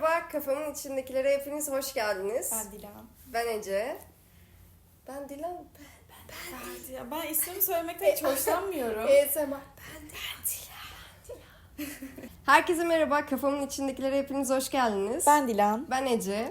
merhaba. Kafamın içindekilere hepiniz hoş geldiniz. Ben Dilan. Ben Ece. Ben Dilan. Ben, ya ben ismimi söylemekten hiç hoşlanmıyorum. ASMR. Ben Dilan. Herkese merhaba. Kafamın içindekilere hepiniz hoş geldiniz. Ben Dilan. Ben Ece.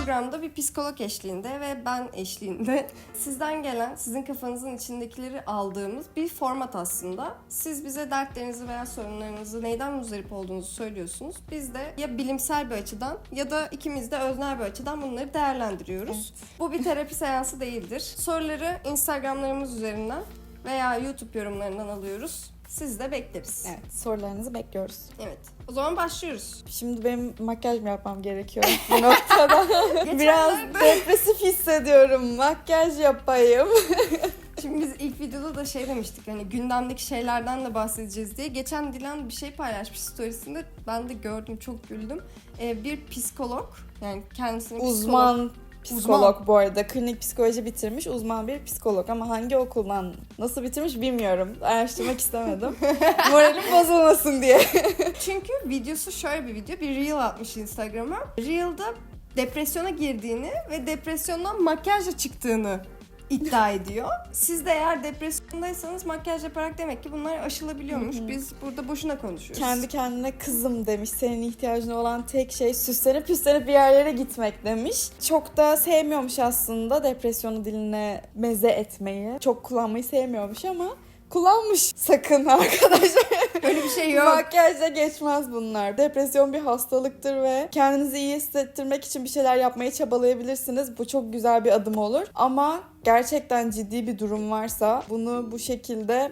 Programda bir psikolog eşliğinde ve ben eşliğinde sizden gelen, sizin kafanızın içindekileri aldığımız bir format aslında. Siz bize dertlerinizi veya sorunlarınızı neyden muzdarip olduğunuzu söylüyorsunuz. Biz de ya bilimsel bir açıdan ya da ikimiz de öznel bir açıdan bunları değerlendiriyoruz. Bu bir terapi seansı değildir. Soruları Instagramlarımız üzerinden veya YouTube yorumlarından alıyoruz. Siz de bekleriz. Evet, sorularınızı bekliyoruz. Evet. O zaman başlıyoruz. Şimdi benim makyaj mı yapmam gerekiyor bu noktada? Biraz depresif hissediyorum. Makyaj yapayım. Şimdi biz ilk videoda da şey demiştik hani gündemdeki şeylerden de bahsedeceğiz diye. Geçen Dilan bir şey paylaşmış storiesinde. Ben de gördüm çok güldüm. Ee, bir psikolog yani kendisini Uzman psikolog Uzman. bu arada. Klinik psikoloji bitirmiş uzman bir psikolog. Ama hangi okuldan nasıl bitirmiş bilmiyorum. Araştırmak istemedim. Moralim bozulmasın diye. Çünkü videosu şöyle bir video. Bir reel atmış Instagram'a. Reel'da depresyona girdiğini ve depresyondan makyajla çıktığını iddia ediyor. Siz de eğer depresyondaysanız makyaj yaparak demek ki bunlar aşılabiliyormuş. Biz burada boşuna konuşuyoruz. Kendi kendine kızım demiş. Senin ihtiyacın olan tek şey süslenip püslenip bir yerlere gitmek demiş. Çok da sevmiyormuş aslında depresyonu diline meze etmeyi. Çok kullanmayı sevmiyormuş ama kullanmış. Sakın arkadaşlar. Böyle bir şey yok. Makyajla geçmez bunlar. Depresyon bir hastalıktır ve kendinizi iyi hissettirmek için bir şeyler yapmaya çabalayabilirsiniz. Bu çok güzel bir adım olur. Ama gerçekten ciddi bir durum varsa bunu bu şekilde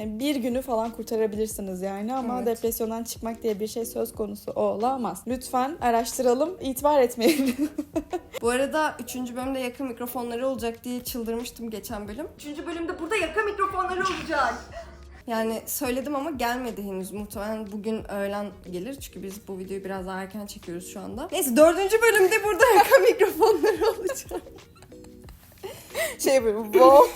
yani bir günü falan kurtarabilirsiniz yani ama Evet. depresyondan çıkmak diye bir şey söz konusu olamaz. Lütfen araştıralım, itibar etmeyelim. Bu arada 3. bölümde yaka mikrofonları olacak diye çıldırmıştım geçen bölüm. 3. bölümde burada yaka mikrofonları olacak. Yani söyledim ama gelmedi henüz. Muhtemelen bugün öğlen gelir. Çünkü biz bu videoyu biraz daha erken çekiyoruz şu anda. Neyse 4. bölümde burada yaka mikrofonları olacak. şey böyle wow.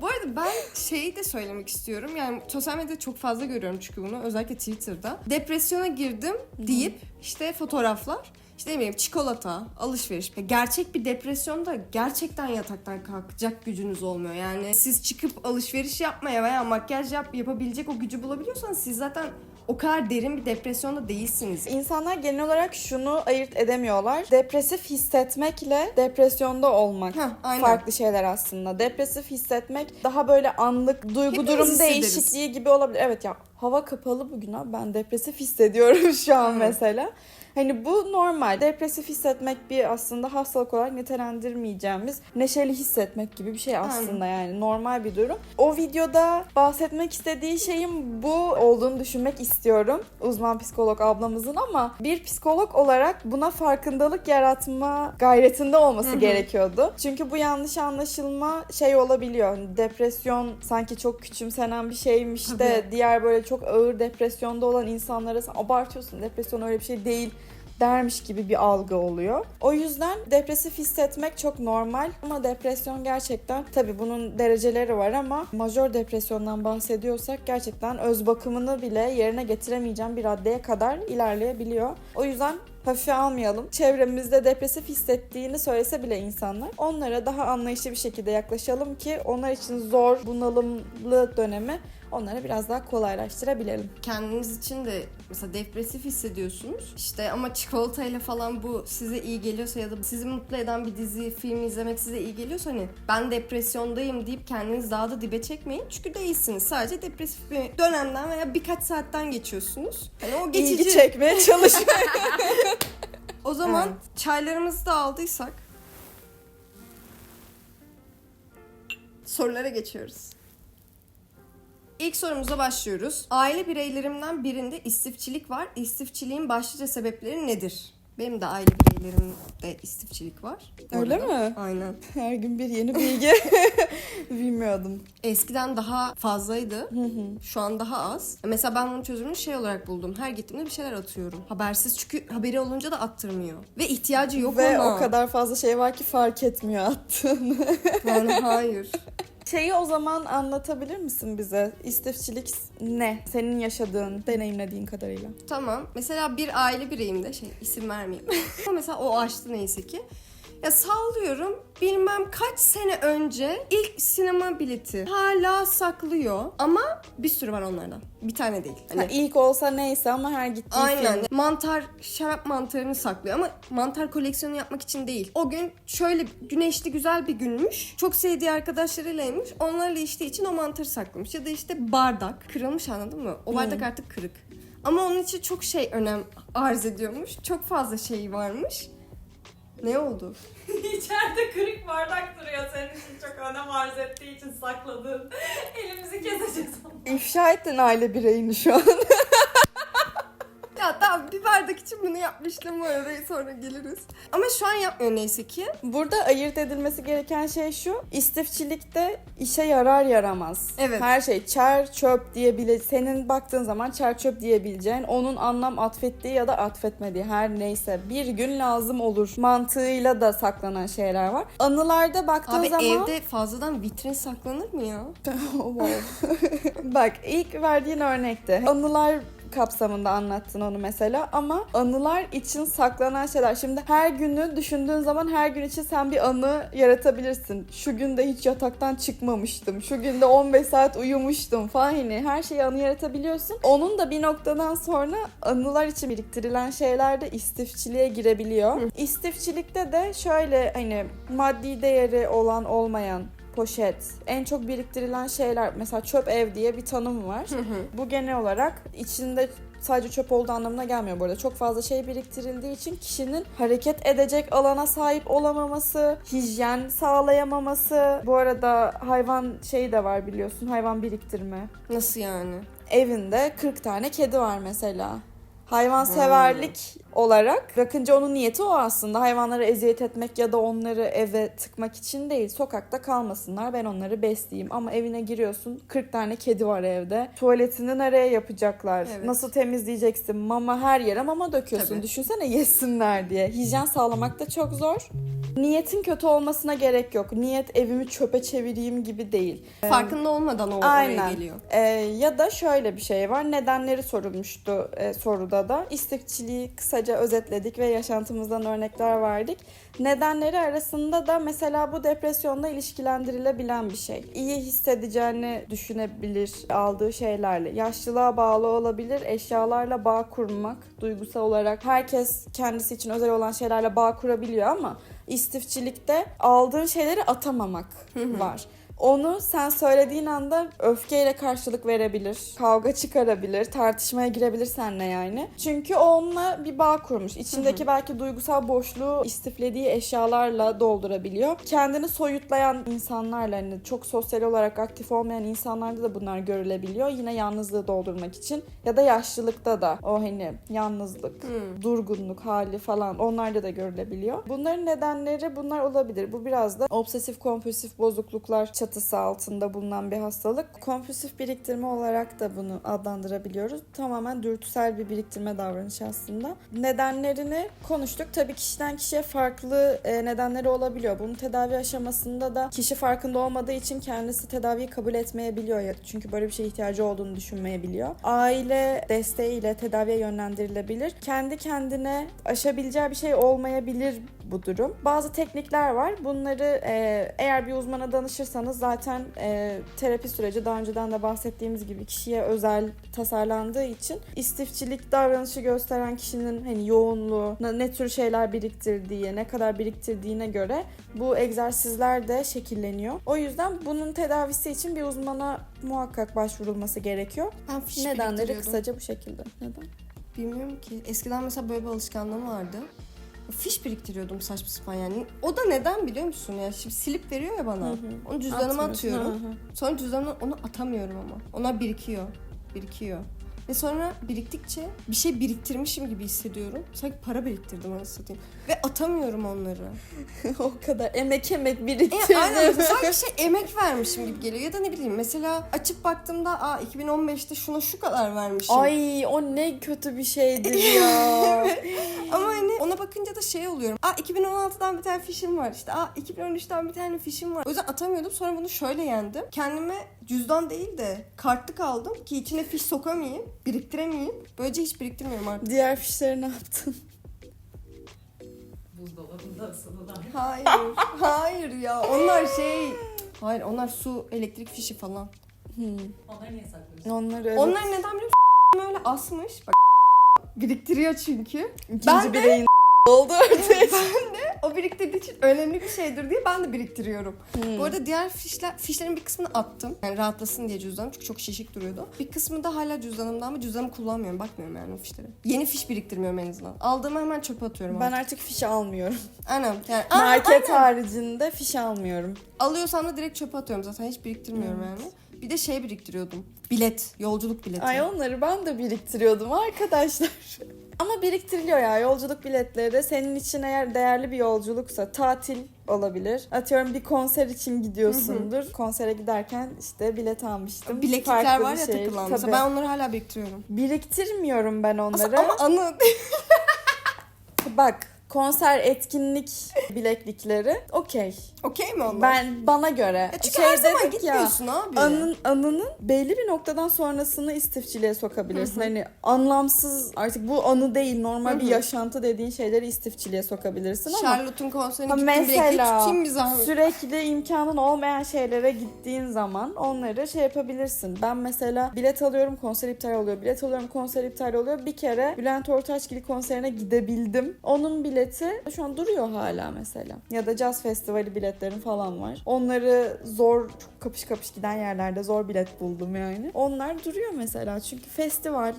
Bu arada ben şeyi de söylemek istiyorum. Yani sosyal medyada çok fazla görüyorum çünkü bunu. Özellikle Twitter'da. Depresyona girdim deyip işte fotoğraflar. İşte ne bileyim çikolata, alışveriş. Ya Gerçek bir depresyonda gerçekten yataktan kalkacak gücünüz olmuyor. Yani siz çıkıp alışveriş yapmaya veya makyaj yap yapabilecek o gücü bulabiliyorsanız siz zaten o kadar derin bir depresyonda değilsiniz. İnsanlar genel olarak şunu ayırt edemiyorlar. Depresif hissetmekle depresyonda olmak Heh, aynen. farklı şeyler aslında. Depresif hissetmek daha böyle anlık duygu Hepimiz durum hissederiz. değişikliği gibi olabilir. Evet ya hava kapalı bugün abi ben depresif hissediyorum şu an mesela. Hani bu normal. Depresif hissetmek bir aslında hastalık olarak nitelendirmeyeceğimiz neşeli hissetmek gibi bir şey aslında yani normal bir durum. O videoda bahsetmek istediği şeyin bu olduğunu düşünmek istiyorum. Uzman psikolog ablamızın ama bir psikolog olarak buna farkındalık yaratma gayretinde olması gerekiyordu. Çünkü bu yanlış anlaşılma şey olabiliyor. Hani depresyon sanki çok küçümsenen bir şeymiş de Tabii. diğer böyle çok ağır depresyonda olan insanlara abartıyorsun depresyon öyle bir şey değil dermiş gibi bir algı oluyor. O yüzden depresif hissetmek çok normal ama depresyon gerçekten tabii bunun dereceleri var ama majör depresyondan bahsediyorsak gerçekten öz bakımını bile yerine getiremeyeceğim bir raddeye kadar ilerleyebiliyor. O yüzden hafife almayalım. Çevremizde depresif hissettiğini söylese bile insanlar onlara daha anlayışlı bir şekilde yaklaşalım ki onlar için zor, bunalımlı dönemi onlara biraz daha kolaylaştırabilelim. kendiniz için de mesela depresif hissediyorsunuz. İşte ama çikolatayla falan bu size iyi geliyorsa ya da sizi mutlu eden bir dizi, film izlemek size iyi geliyorsa hani ben depresyondayım deyip kendinizi daha da dibe çekmeyin. Çünkü değilsiniz. Sadece depresif bir dönemden veya birkaç saatten geçiyorsunuz. Hani o geçici. İlgi çekmeye çalışıyor. O zaman Evet. çaylarımızı da aldıysak sorulara geçiyoruz. İlk sorumuza başlıyoruz. Aile bireylerimden birinde istifçilik var. İstifçiliğin başlıca sebepleri nedir? Benim de aile bireylerimde istifçilik var. Öyle arada. mi? Aynen. Her gün bir yeni bilgi. Bilmiyordum. Eskiden daha fazlaydı. Şu an daha az. Mesela ben bunun çözümünü şey olarak buldum. Her gittiğimde bir şeyler atıyorum. Habersiz çünkü haberi olunca da attırmıyor. Ve ihtiyacı yok Ve ona. o kadar fazla şey var ki fark etmiyor attığını. Yani hayır. Şeyi o zaman anlatabilir misin bize? İstifçilik ne? Senin yaşadığın, deneyimlediğin kadarıyla. Tamam. Mesela bir aile bireyimde şey isim vermeyeyim. Ama mesela o açtı neyse ki. Ya sallıyorum bilmem kaç sene önce ilk sinema bileti hala saklıyor ama bir sürü var onlardan. Bir tane değil. Hani Ha, ilk olsa neyse ama her gittiği Aynen. film. Mantar, şarap mantarını saklıyor ama mantar koleksiyonu yapmak için değil. O gün şöyle güneşli güzel bir günmüş. Çok sevdiği arkadaşlarıylaymış. Onlarla içtiği için o mantarı saklamış. Ya da işte bardak. Kırılmış anladın mı? O bardak artık kırık. Ama onun için çok şey önem arz ediyormuş. Çok fazla şey varmış. Ne oldu? İçeride kırık bardak duruyor senin için çok önem arz ettiği için sakladığın. Elimizi keseceğiz onu. İfşa ettin aile bireyini şu an. Bunu yapmıştım bu arada sonra geliriz. Ama şu an yapmıyor neyse ki. Burada ayırt edilmesi gereken şey şu. İstifçilikte işe yarar yaramaz. Evet. Her şey çer çöp diyebile senin baktığın zaman çer çöp diyebileceğin onun anlam atfettiği ya da atfetmediği her neyse bir gün lazım olur mantığıyla da saklanan şeyler var. Anılarda baktığın Abi zaman evde fazladan vitrin saklanır mı ya? Bak ilk verdiğin örnekte anılar kapsamında anlattın onu mesela ama anılar için saklanan şeyler. Şimdi her günü düşündüğün zaman her gün için sen bir anı yaratabilirsin. Şu günde hiç yataktan çıkmamıştım. Şu günde 15 saat uyumuştum falan hani her şeyi anı yaratabiliyorsun. Onun da bir noktadan sonra anılar için biriktirilen şeyler de istifçiliğe girebiliyor. İstifçilikte de şöyle hani maddi değeri olan olmayan poşet, en çok biriktirilen şeyler mesela çöp ev diye bir tanım var. Bu genel olarak içinde sadece çöp olduğu anlamına gelmiyor bu arada. Çok fazla şey biriktirildiği için kişinin hareket edecek alana sahip olamaması, hijyen sağlayamaması. Bu arada hayvan şeyi de var biliyorsun. Hayvan biriktirme. Nasıl yani? Evinde 40 tane kedi var mesela. Hayvanseverlik olarak bakınca onun niyeti o aslında. Hayvanlara eziyet etmek ya da onları eve tıkmak için değil. Sokakta kalmasınlar ben onları besleyeyim. Ama evine giriyorsun 40 tane kedi var evde. Tuvaletini nereye yapacaklar? Evet. Nasıl temizleyeceksin? Mama her yere mama döküyorsun. Tabii. Düşünsene yesinler diye. Hijyen sağlamak da çok zor. Niyetin kötü olmasına gerek yok. Niyet evimi çöpe çevireyim gibi değil. Farkında olmadan o oraya Aynen. geliyor. Ee, ya da şöyle bir şey var. Nedenleri sorulmuştu e, soruda da. İstifçiliği kısaca özetledik ve yaşantımızdan örnekler verdik. Nedenleri arasında da mesela bu depresyonla ilişkilendirilebilen bir şey. İyi hissedeceğini düşünebilir aldığı şeylerle. Yaşlılığa bağlı olabilir. Eşyalarla bağ kurmak duygusal olarak herkes kendisi için özel olan şeylerle bağ kurabiliyor ama istifçilikte aldığın şeyleri atamamak var. Onu sen söylediğin anda öfkeyle karşılık verebilir, kavga çıkarabilir, tartışmaya girebilir seninle yani. Çünkü o onunla bir bağ kurmuş. İçindeki belki duygusal boşluğu istiflediği eşyalarla doldurabiliyor. Kendini soyutlayan insanlarla hani çok sosyal olarak aktif olmayan insanlarda da bunlar görülebiliyor. Yine yalnızlığı doldurmak için ya da yaşlılıkta da o hani yalnızlık, durgunluk hali falan onlarda da görülebiliyor. Bunların nedenleri bunlar olabilir. Bu biraz da obsesif kompulsif bozukluklar çatısı altında bulunan bir hastalık. Kompulsif biriktirme olarak da bunu adlandırabiliyoruz. Tamamen dürtüsel bir biriktirme davranışı aslında. Nedenlerini konuştuk. Tabii kişiden kişiye farklı e, nedenleri olabiliyor. Bunun tedavi aşamasında da kişi farkında olmadığı için kendisi tedaviyi kabul etmeyebiliyor ya çünkü böyle bir şeye ihtiyacı olduğunu düşünmeyebiliyor. Aile desteğiyle tedaviye yönlendirilebilir. Kendi kendine aşabileceği bir şey olmayabilir bu durum. Bazı teknikler var. Bunları e, eğer bir uzmana danışırsanız zaten e, terapi süreci daha önceden de bahsettiğimiz gibi kişiye özel tasarlandığı için istifçilik davranışı gösteren kişinin hani yoğunluğu, ne, tür şeyler biriktirdiği, ne kadar biriktirdiğine göre bu egzersizler de şekilleniyor. O yüzden bunun tedavisi için bir uzmana muhakkak başvurulması gerekiyor. Ben fiş Nedenleri kısaca bu şekilde. Neden? Bilmiyorum ki. Eskiden mesela böyle bir alışkanlığım vardı. Fiş biriktiriyordum saçma sapan yani. O da neden biliyor musun ya? Şimdi silip veriyor ya bana. Hı hı. Onu cüzdanıma Atmıyorsun. atıyorum. Hı hı. Sonra cüzdanıma onu atamıyorum ama. Onlar birikiyor. Birikiyor. Ve sonra biriktikçe bir şey biriktirmişim gibi hissediyorum. Sanki para biriktirdim anasını satayım. Ve atamıyorum onları. o kadar emek emek E, biriktirdim. aynen sanki şey emek vermişim gibi geliyor. Ya da ne bileyim mesela açıp baktığımda aa 2015'te şuna şu kadar vermişim. Ay o ne kötü bir şeydir ya. Ama hani ona bakınca da şey oluyorum. Aa 2016'dan bir tane fişim var işte. Aa 2013'ten bir tane fişim var. O yüzden atamıyordum. Sonra bunu şöyle yendim. Kendime cüzdan değil de kartlık aldım ki içine fiş sokamayayım, biriktiremeyeyim. Böylece hiç biriktirmiyorum artık. Diğer fişleri ne yaptın? Buzdolabında ısıdılar. Hayır. hayır ya. Onlar şey Hayır onlar su, elektrik fişi falan. Hmm. Onları niye saklıyorsun? Onları evet. Onlar neden biliyor musun? Böyle asmış. Bak biriktiriyor çünkü. İkinci Ben de- oldu artık. O biriktirdiği için önemli bir şeydir diye ben de biriktiriyorum. Hmm. Bu arada diğer fişler, fişlerin bir kısmını attım. Yani rahatlasın diye cüzdanım çünkü çok şişik duruyordu. Bir kısmı da hala cüzdanımda ama cüzdanımı kullanmıyorum. Bakmıyorum yani o fişlere. Yeni fiş biriktirmiyorum en azından. Aldığımı hemen çöpe atıyorum. Ben artık. artık fiş almıyorum. Aynen. Yani, Market aynen. haricinde fiş almıyorum. Alıyorsam da direkt çöpe atıyorum zaten. Hiç biriktirmiyorum yani. Bir de şey biriktiriyordum. Bilet. Yolculuk bileti. Ay onları ben de biriktiriyordum arkadaşlar. Ama biriktiriliyor ya yolculuk biletleri. Senin için eğer değerli bir yolculuksa tatil olabilir. Atıyorum bir konser için gidiyorsundur. Konsere giderken işte bilet almıştım. Bileklikler var ya şey. takılan. Tabii. Ben onları hala biriktiriyorum. Biriktirmiyorum ben onları. Ama anı Bak konser etkinlik bileklikleri okey. okey mi onlar? Ben bana göre. Ya çünkü şey her zaman gitmiyorsun abi. Anın, anının belli bir noktadan sonrasını istifçiliğe sokabilirsin. Hani anlamsız artık bu anı değil normal bir Hı hı. yaşantı dediğin şeyleri istifçiliğe sokabilirsin ama Charlotte'un konserine bilekliği mesela tutayım bir zahmet. sürekli imkanın olmayan şeylere gittiğin zaman onları şey yapabilirsin. Ben mesela bilet alıyorum konser iptal oluyor. Bilet alıyorum konser iptal oluyor. Bir kere Bülent Ortaçgil konserine gidebildim. Onun bileti şu an duruyor hala mesela. Ya da Jazz Festivali biletlerim falan var. Onları zor çok kapış kapış giden yerlerde zor bilet buldum yani. Onlar duruyor mesela çünkü festival.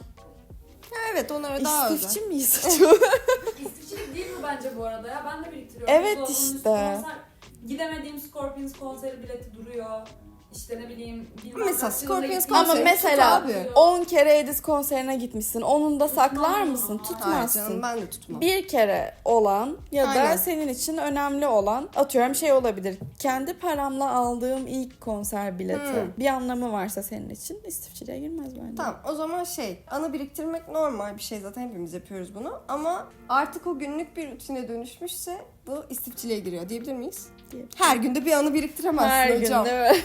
Evet onlara daha özel. İstifçi miyiz? İstifçilik değil bu bence bu arada ya. Ben de biriktiriyorum. Evet Buzdolabının işte. Gidemediğim Scorpions konseri bileti duruyor. İşte ne bileyim. bilmem Mesela kaç yılında Scorpions Ama konser mesela tut abi. 10 kere Edis konserine gitmişsin. Onun da saklar mısın? Hayır Tutmazsın. canım ben de tutmam. Bir kere olan ya da Aynen. senin için önemli olan atıyorum şey olabilir. Kendi paramla aldığım ilk konser bileti. Hmm. Bir anlamı varsa senin için istifçiliğe girmez bence. Tamam o zaman şey anı biriktirmek normal bir şey zaten hepimiz yapıyoruz bunu ama artık o günlük bir rutine dönüşmüşse bu istifçiliğe giriyor diyebilir miyiz? Diyebiliriz. Her günde bir anı biriktiremezsin Her gün hocam. değil mi?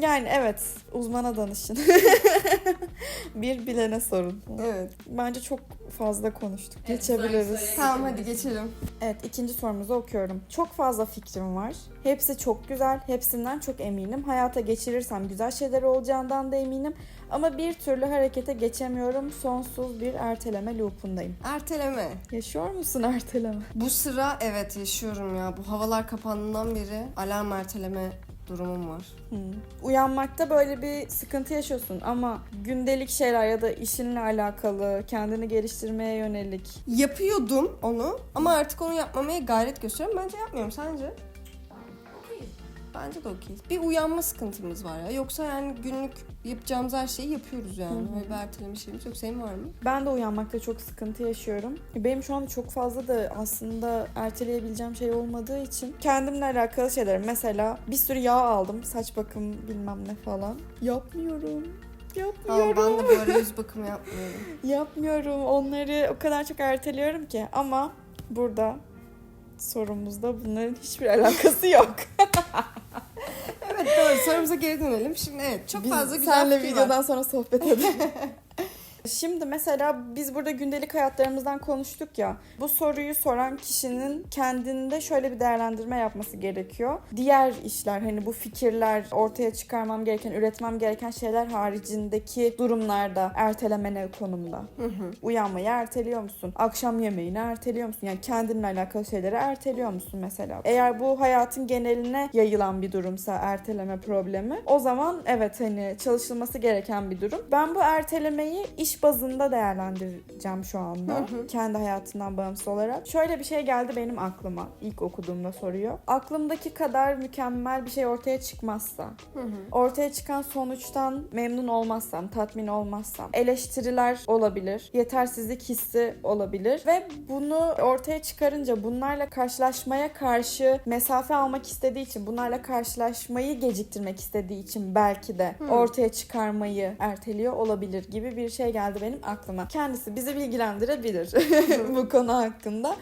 yani evet uzmana danışın. bir bilene sorun. Evet. Bence çok fazla konuştuk. Evet, Geçebiliriz. Tamam hadi geçelim. Evet ikinci sorumuzu okuyorum. Çok fazla fikrim var. Hepsi çok güzel. Hepsinden çok eminim. Hayata geçirirsem güzel şeyler olacağından da eminim. Ama bir türlü harekete geçemiyorum. Sonsuz bir erteleme loopundayım. Erteleme. Yaşıyor musun erteleme? Bu sıra evet yaşıyorum ya. Bu havalar kapandığından beri alarm erteleme durumum var. Hmm. Uyanmakta böyle bir sıkıntı yaşıyorsun ama gündelik şeyler ya da işinle alakalı, kendini geliştirmeye yönelik. Yapıyordum onu ama artık onu yapmamaya gayret gösteriyorum. Bence yapmıyorum. Sence? Bence de okey. Bir uyanma sıkıntımız var ya. Yoksa yani günlük yapacağımız her şeyi yapıyoruz yani. Hı hı. Öyle bir erteleme şeyimiz yok. Senin var mı? Ben de uyanmakta çok sıkıntı yaşıyorum. Benim şu anda çok fazla da aslında erteleyebileceğim şey olmadığı için kendimle alakalı şeyler. Mesela bir sürü yağ aldım. Saç bakım bilmem ne falan. Yapmıyorum. Yapmıyorum. ben de ara yüz bakımı yapmıyorum. Yapmıyorum. Onları o kadar çok erteliyorum ki. Ama burada sorumuzda bunların hiçbir alakası yok. evet doğru. Sorumuza geri dönelim. Şimdi evet çok Biz fazla güzel senle fikir videodan var. sonra sohbet edelim. Şimdi mesela biz burada gündelik hayatlarımızdan konuştuk ya. Bu soruyu soran kişinin kendinde şöyle bir değerlendirme yapması gerekiyor. Diğer işler hani bu fikirler, ortaya çıkarmam gereken, üretmem gereken şeyler haricindeki durumlarda erteleme ne konumda? Hı hı. Uyanmayı erteliyor musun? Akşam yemeğini erteliyor musun? Yani kendinle alakalı şeyleri erteliyor musun mesela? Eğer bu hayatın geneline yayılan bir durumsa erteleme problemi o zaman evet hani çalışılması gereken bir durum. Ben bu ertelemeyi iş iş bazında değerlendireceğim şu anda. Hı hı. Kendi hayatından bağımsız olarak. Şöyle bir şey geldi benim aklıma ilk okuduğumda soruyor. Aklımdaki kadar mükemmel bir şey ortaya çıkmazsa, Hı hı. ortaya çıkan sonuçtan memnun olmazsam, tatmin olmazsam, eleştiriler olabilir, yetersizlik hissi olabilir ve bunu ortaya çıkarınca bunlarla karşılaşmaya karşı mesafe almak istediği için, bunlarla karşılaşmayı geciktirmek istediği için belki de ortaya çıkarmayı erteliyor olabilir gibi bir şey geldi benim aklıma. Kendisi bizi bilgilendirebilir bu konu hakkında.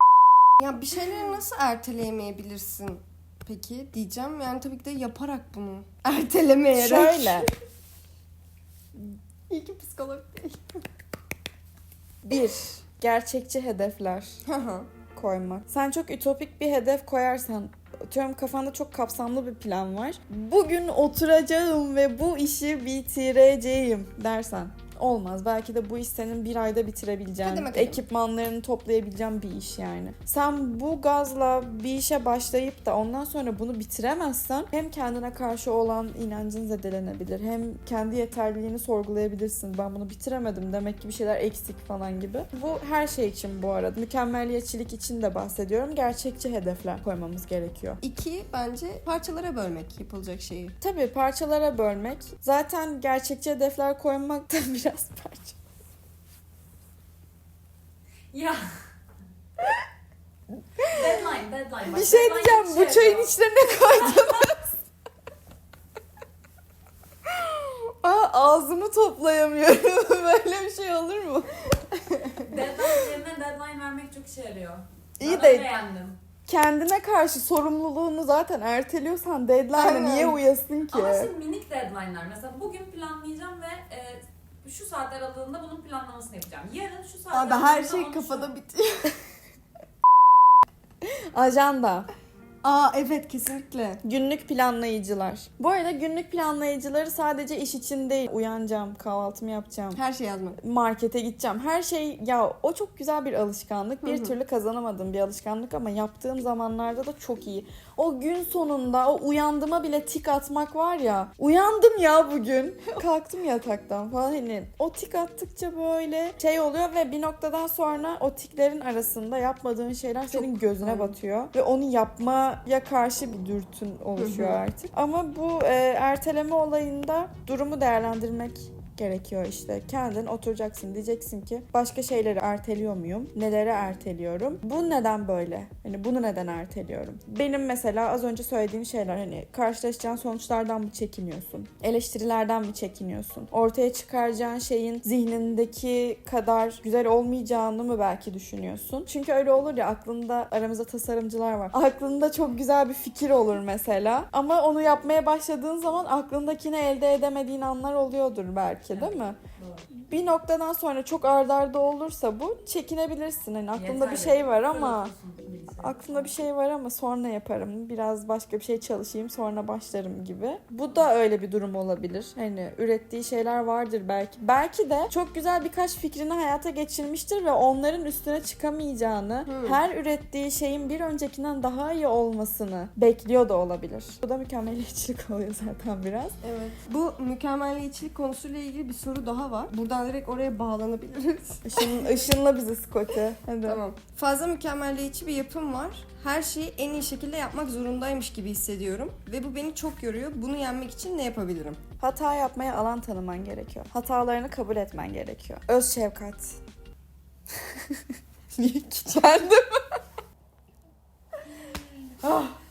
Ya bir şeyleri nasıl erteleyemeyebilirsin peki diyeceğim. Yani tabii ki de yaparak bunu. Ertelemeyerek. Şöyle, İyi ki psikolog değil. bir, gerçekçi hedefler. Koymak. Sen çok ütopik bir hedef koyarsan atıyorum kafanda çok kapsamlı bir plan var. Bugün oturacağım ve bu işi bitireceğim dersen olmaz. Belki de bu iş senin bir ayda bitirebileceğin, Ne demek acaba? ekipmanlarını toplayabileceğin bir iş yani. Sen bu gazla bir işe başlayıp da ondan sonra bunu bitiremezsen hem kendine karşı olan inancın zedelenebilir hem kendi yeterliliğini sorgulayabilirsin. Ben bunu bitiremedim demek ki bir şeyler eksik falan gibi. Bu her şey için bu arada. Mükemmeliyetçilik için de bahsediyorum. Gerçekçi hedefler koymamız gerekiyor. İki bence parçalara bölmek yapılacak şeyi. Tabii parçalara bölmek. Zaten gerçekçi hedefler koymak da biraz parça. Ya. deadline, deadline. Bak, Bir şey deadline diyeceğim. Bu çayın yapıyor. içine ne koydunuz? Aa, ağzımı toplayamıyorum. Böyle bir şey olur mu? Deadline yerine deadline vermek çok işe yarıyor. İyi ben de- öyle beğendim. Kendine karşı sorumluluğunu zaten erteliyorsan deadline'a Aynen. niye uyasın ki? Ama işte minik deadline'lar. Mesela bugün planlayacağım ve e, şu saat aralığında bunun planlamasını yapacağım. Yarın şu saat Abi her aralığında şey onu kafada bitiyor. Ajanda. Aa evet kesinlikle. Günlük planlayıcılar. Bu arada günlük planlayıcıları sadece iş için değil. Uyanacağım, kahvaltımı yapacağım, Her şey yazmak. markete gideceğim. Her şey ya o çok güzel bir alışkanlık. Bir türlü kazanamadığım bir alışkanlık ama yaptığım zamanlarda da çok iyi. O gün sonunda o uyandığıma bile tik atmak var ya. Uyandım ya bugün. Kalktım yataktan falan hani o tik attıkça böyle şey oluyor ve bir noktadan sonra o tiklerin arasında yapmadığın şeyler senin gözüne batıyor ve onu yapmaya karşı bir dürtün oluşuyor artık. Ama bu e, erteleme olayında durumu değerlendirmek gerekiyor işte. Kendin oturacaksın diyeceksin ki başka şeyleri erteliyor muyum? Neleri erteliyorum? Bu neden böyle? Hani bunu neden erteliyorum? Benim mesela az önce söylediğim şeyler hani karşılaşacağın sonuçlardan mı çekiniyorsun? Eleştirilerden mi çekiniyorsun? Ortaya çıkaracağın şeyin zihnindeki kadar güzel olmayacağını mı belki düşünüyorsun? Çünkü öyle olur ya aklında aramızda tasarımcılar var. Aklında çok güzel bir fikir olur mesela ama onu yapmaya başladığın zaman aklındakini elde edemediğin anlar oluyordur belki değil mi? Doğru. Bir noktadan sonra çok ardarda arda olursa bu çekinebilirsin. Hani aklında bir Yeter şey be. var ama. Aklımda bir şey var ama sonra yaparım. Biraz başka bir şey çalışayım sonra başlarım gibi. Bu da öyle bir durum olabilir. Hani ürettiği şeyler vardır belki. Belki de çok güzel birkaç fikrini hayata geçirmiştir ve onların üstüne çıkamayacağını, Hmm. her ürettiği şeyin bir öncekinden daha iyi olmasını bekliyor da olabilir. Bu da mükemmeliyetçilik oluyor zaten biraz. Evet. Bu mükemmeliyetçilik konusuyla ilgili bir soru daha var. Buradan direkt oraya bağlanabiliriz. Işın, ışınla bizi Scotty. Hadi. tamam. Fazla mükemmelliyetçi bir yapım var. Her şeyi en iyi şekilde yapmak zorundaymış gibi hissediyorum. Ve bu beni çok yoruyor. Bunu yenmek için ne yapabilirim? Hata yapmaya alan tanıman gerekiyor. Hatalarını kabul etmen gerekiyor. Öz şefkat. Niye kendim?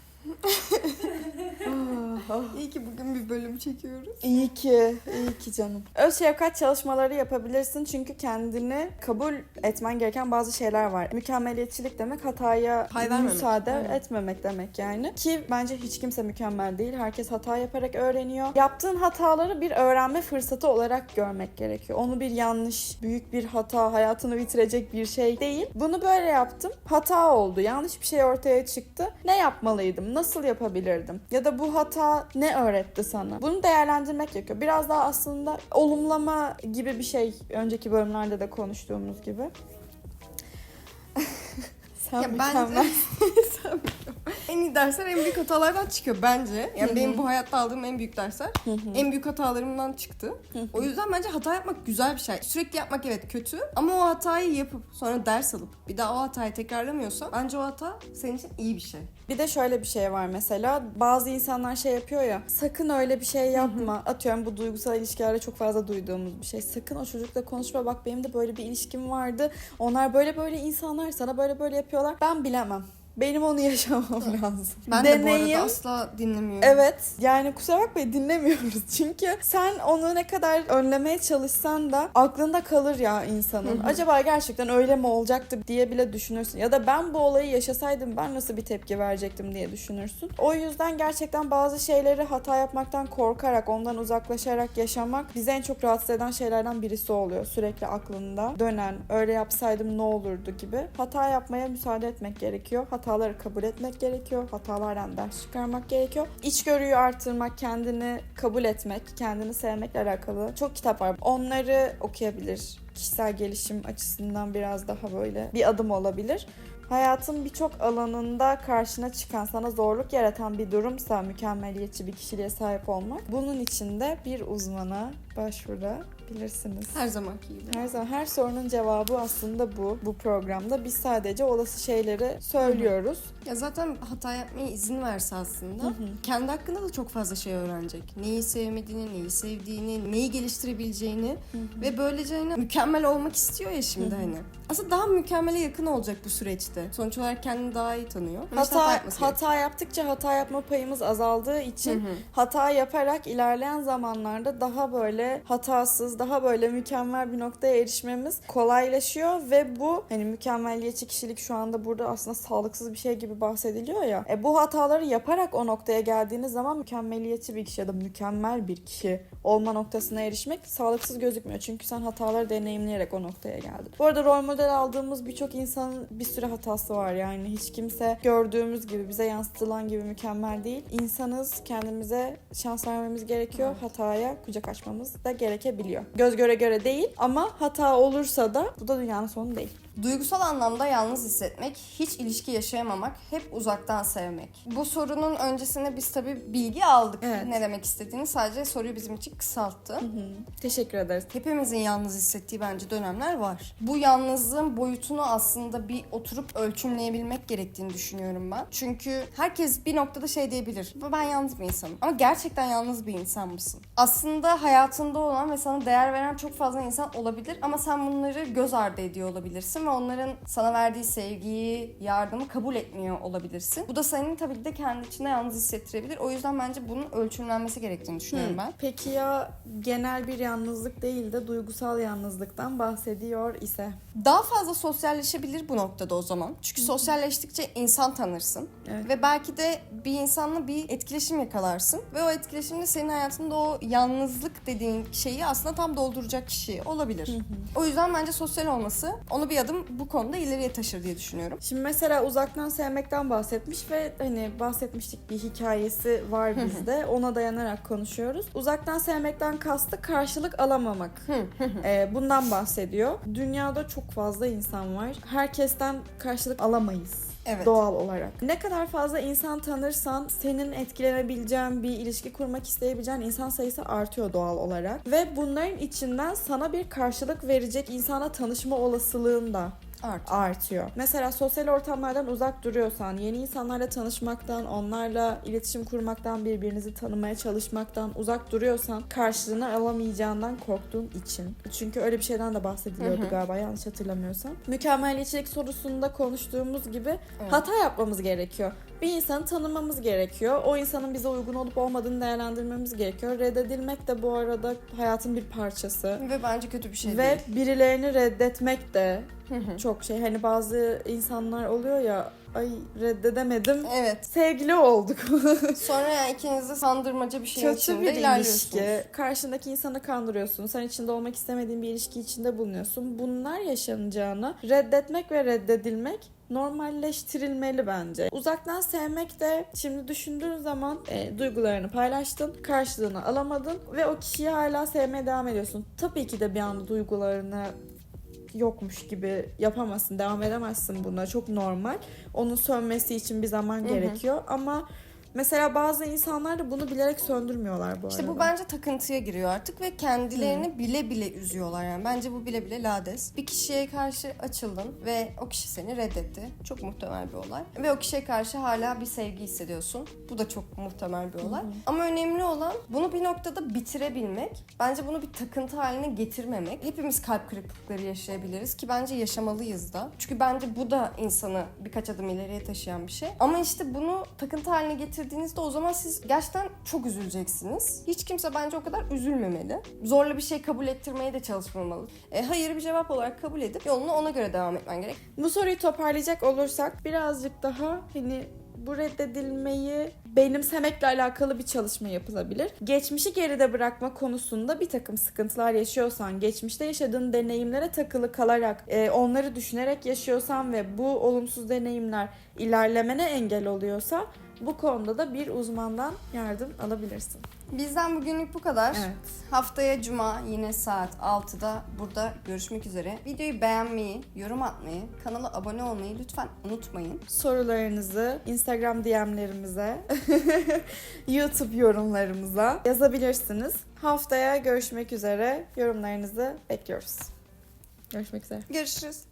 İyi ki bugün bir bölüm çekiyoruz. İyi ki, iyi ki canım. Öz şefkat çalışmaları yapabilirsin çünkü kendini kabul etmen gereken bazı şeyler var. Mükemmeliyetçilik demek hataya Pay vermemek. müsaade Aynen. etmemek demek yani. Ki bence hiç kimse mükemmel değil. Herkes hata yaparak öğreniyor. Yaptığın hataları bir öğrenme fırsatı olarak görmek gerekiyor. Onu bir yanlış, büyük bir hata, hayatını bitirecek bir şey değil. Bunu böyle yaptım. Hata oldu. Yanlış bir şey ortaya çıktı. Ne yapmalıydım? Nasıl yapabilirdim? Ya da bu hata ne öğretti sana? Bunu değerlendirmek gerekiyor. Biraz daha aslında olumlama gibi bir şey önceki bölümlerde de konuştuğumuz gibi. Sen Ya ben- mükemmel. En iyi dersler en büyük hatalardan çıkıyor bence. Yani benim bu hayatta aldığım en büyük dersler en büyük hatalarımdan çıktı. O yüzden bence hata yapmak güzel bir şey. Sürekli yapmak evet kötü ama o hatayı yapıp sonra ders alıp bir daha o hatayı tekrarlamıyorsan bence o hata senin için iyi bir şey. Bir de şöyle bir şey var mesela bazı insanlar şey yapıyor ya sakın öyle bir şey yapma. Atıyorum bu duygusal ilişkilerde çok fazla duyduğumuz bir şey. Sakın o çocukla konuşma bak benim de böyle bir ilişkim vardı. Onlar böyle böyle insanlar sana böyle böyle yapıyorlar. Ben bilemem. Benim onu yaşamam lazım. Ben de bu arada asla dinlemiyorum. Evet. Yani kusura bakmayın dinlemiyoruz. Çünkü sen onu ne kadar önlemeye çalışsan da aklında kalır ya insanın. Hı hı. Acaba gerçekten öyle mi olacaktı diye bile düşünürsün. Ya da ben bu olayı yaşasaydım ben nasıl bir tepki verecektim diye düşünürsün. O yüzden gerçekten bazı şeyleri hata yapmaktan korkarak, ondan uzaklaşarak yaşamak bizi en çok rahatsız eden şeylerden birisi oluyor. Sürekli aklında dönen, öyle yapsaydım ne olurdu gibi. Hata yapmaya müsaade etmek gerekiyor. Hataları kabul etmek gerekiyor. Hatalardan ders çıkarmak gerekiyor. İçgörüyü artırmak, kendini kabul etmek, kendini sevmekle alakalı çok kitap var. Onları okuyabilir. Kişisel gelişim açısından biraz daha böyle bir adım olabilir. Hayatın birçok alanında karşına çıkan, sana zorluk yaratan bir durumsa mükemmeliyetçi bir kişiliğe sahip olmak. Bunun için de bir uzmana başvurabilirsiniz. Her zamanki gibi. Her zaman her sorunun cevabı aslında bu. Bu programda biz sadece olası şeyleri söylüyoruz. Ya zaten hata yapmaya izin verse aslında Hı hı. kendi hakkında da çok fazla şey öğrenecek. Neyi sevmediğini, neyi sevdiğini, neyi geliştirebileceğini ve böylece hani mükemmel olmak istiyor ya şimdi Hı hı. hani. Aslında daha mükemmele yakın olacak bu süreçte. Sonuç olarak kendini daha iyi tanıyor. Ama işte Hata hata yaptıkça hata yapma payımız azaldığı için Hı hı. hata yaparak ilerleyen zamanlarda daha böyle hatasız, daha böyle mükemmel bir noktaya erişmemiz kolaylaşıyor ve bu hani mükemmeliyetçi kişilik şu anda burada aslında sağlıksız bir şey gibi bahsediliyor ya. E bu hataları yaparak o noktaya geldiğiniz zaman mükemmeliyetçi bir kişi ya da mükemmel bir kişi olma noktasına erişmek sağlıksız gözükmüyor. Çünkü sen hataları deneyimleyerek o noktaya geldin. Bu arada rol model aldığımız birçok insanın bir sürü hatası var yani. Hiç kimse gördüğümüz gibi bize yansıtılan gibi mükemmel değil. İnsanız kendimize şans vermemiz gerekiyor. Hataya kucak açmamız da gerekebiliyor. Göz göre göre değil ama hata olursa da bu da dünyanın sonu değil. Duygusal anlamda yalnız hissetmek, hiç ilişki yaşayamamak, hep uzaktan sevmek. Bu sorunun öncesinde biz tabii bilgi aldık Evet. ne demek istediğini. Sadece soruyu bizim için kısalttı. Teşekkür ederiz. Hepimizin yalnız hissettiği bence dönemler var. Bu yalnızlığın boyutunu aslında bir oturup ölçümleyebilmek gerektiğini düşünüyorum ben. Çünkü herkes bir noktada şey diyebilir. Ben yalnız bir insanım. Ama gerçekten yalnız bir insan mısın? Aslında hayatında olan ve sana değer veren çok fazla insan olabilir ama sen bunları göz ardı ediyor olabilirsin ve onların sana verdiği sevgiyi, yardımı kabul etmiyor olabilirsin. Bu da senin tabii ki de kendi içinde yalnız hissettirebilir. O yüzden bence bunun ölçümlenmesi gerektiğini düşünüyorum ben. Peki ya genel bir yalnızlık değil de duygusal yalnızlıktan bahsediyor ise? Daha fazla sosyalleşebilir bu noktada o zaman. Çünkü sosyalleştikçe insan tanırsın. Evet. Ve belki de bir insanla bir etkileşim yakalarsın. Ve o etkileşimde senin hayatında o yalnızlık dediğin şeyi aslında tam dolduracak kişi olabilir. O yüzden bence sosyal olması onu bir adım bu konuda ileriye taşır diye düşünüyorum. Şimdi mesela uzaktan sevmekten bahsetmiş ve hani bahsetmiştik bir hikayesi var bizde. Ona dayanarak konuşuyoruz. Uzaktan sevmekten kastı karşılık alamamak. Ee, bundan bahsediyor. Dünyada çok fazla insan var. Herkesten karşılık alamayız. Evet. Doğal olarak. Ne kadar fazla insan tanırsan senin etkilenebileceğin bir ilişki kurmak isteyebileceğin insan sayısı artıyor doğal olarak. Ve bunların içinden sana bir karşılık verecek insana tanışma olasılığın da Art. artıyor. Mesela sosyal ortamlardan uzak duruyorsan, yeni insanlarla tanışmaktan, onlarla iletişim kurmaktan, birbirinizi tanımaya çalışmaktan uzak duruyorsan karşılığını alamayacağından korktuğun için. Çünkü öyle bir şeyden de bahsediliyordu Hı hı. galiba yanlış hatırlamıyorsam. Mükemmeliyetçilik sorusunda konuştuğumuz gibi Evet. hata yapmamız gerekiyor. Bir insanı tanımamız gerekiyor. O insanın bize uygun olup olmadığını değerlendirmemiz gerekiyor. Reddedilmek de bu arada hayatın bir parçası. Ve bence kötü bir şey Ve değil. birilerini reddetmek de. Çok şey. Hani bazı insanlar oluyor ya ay reddedemedim. evet. Sevgili olduk. Sonra yani ikiniz de sandırmaca bir şey Kötü içinde bir ilişki. Karşındaki insanı kandırıyorsun. Sen içinde olmak istemediğin bir ilişki içinde bulunuyorsun. Bunlar yaşanacağını reddetmek ve reddedilmek normalleştirilmeli bence. Uzaktan sevmek de şimdi düşündüğün zaman e, duygularını paylaştın, karşılığını alamadın ve o kişiyi hala sevmeye devam ediyorsun. Tabii ki de bir anda duygularını yokmuş gibi yapamazsın, devam edemezsin buna. Çok normal. Onun sönmesi için bir zaman gerekiyor ama mesela bazı insanlar da bunu bilerek söndürmüyorlar bu İşte arada. bu bence takıntıya giriyor artık ve kendilerini bile bile üzüyorlar yani. Bence bu bile bile lades. Bir kişiye karşı açıldın ve o kişi seni reddetti. Çok muhtemel bir olay. Ve o kişiye karşı hala bir sevgi hissediyorsun. Bu da çok muhtemel bir olay. Ama önemli olan bunu bir noktada bitirebilmek. Bence bunu bir takıntı haline getirmemek. Hepimiz kalp kırıklıkları yaşayabiliriz ki bence yaşamalıyız da. Çünkü bence bu da insanı birkaç adım ileriye taşıyan bir şey. Ama işte bunu takıntı haline getirdiğinizde o zaman siz gerçekten çok üzüleceksiniz. Hiç kimse bence o kadar üzülmemeli. Zorla bir şey kabul ettirmeye de çalışmamalı. E, hayır bir cevap olarak kabul edip yoluna ona göre devam etmen gerek. Bu soruyu toparlayacak olursak birazcık daha hani bu reddedilmeyi benimsemekle alakalı bir çalışma yapılabilir. Geçmişi geride bırakma konusunda bir takım sıkıntılar yaşıyorsan, geçmişte yaşadığın deneyimlere takılı kalarak, e, onları düşünerek yaşıyorsan ve bu olumsuz deneyimler ilerlemene engel oluyorsa bu konuda da bir uzmandan yardım alabilirsin. Bizden bugünlük bu kadar. Evet. Haftaya cuma yine saat 6'da burada görüşmek üzere. Videoyu beğenmeyi, yorum atmayı, kanala abone olmayı lütfen unutmayın. Sorularınızı Instagram DM'lerimize, YouTube yorumlarımıza yazabilirsiniz. Haftaya görüşmek üzere. Yorumlarınızı bekliyoruz. Görüşmek üzere. Görüşürüz.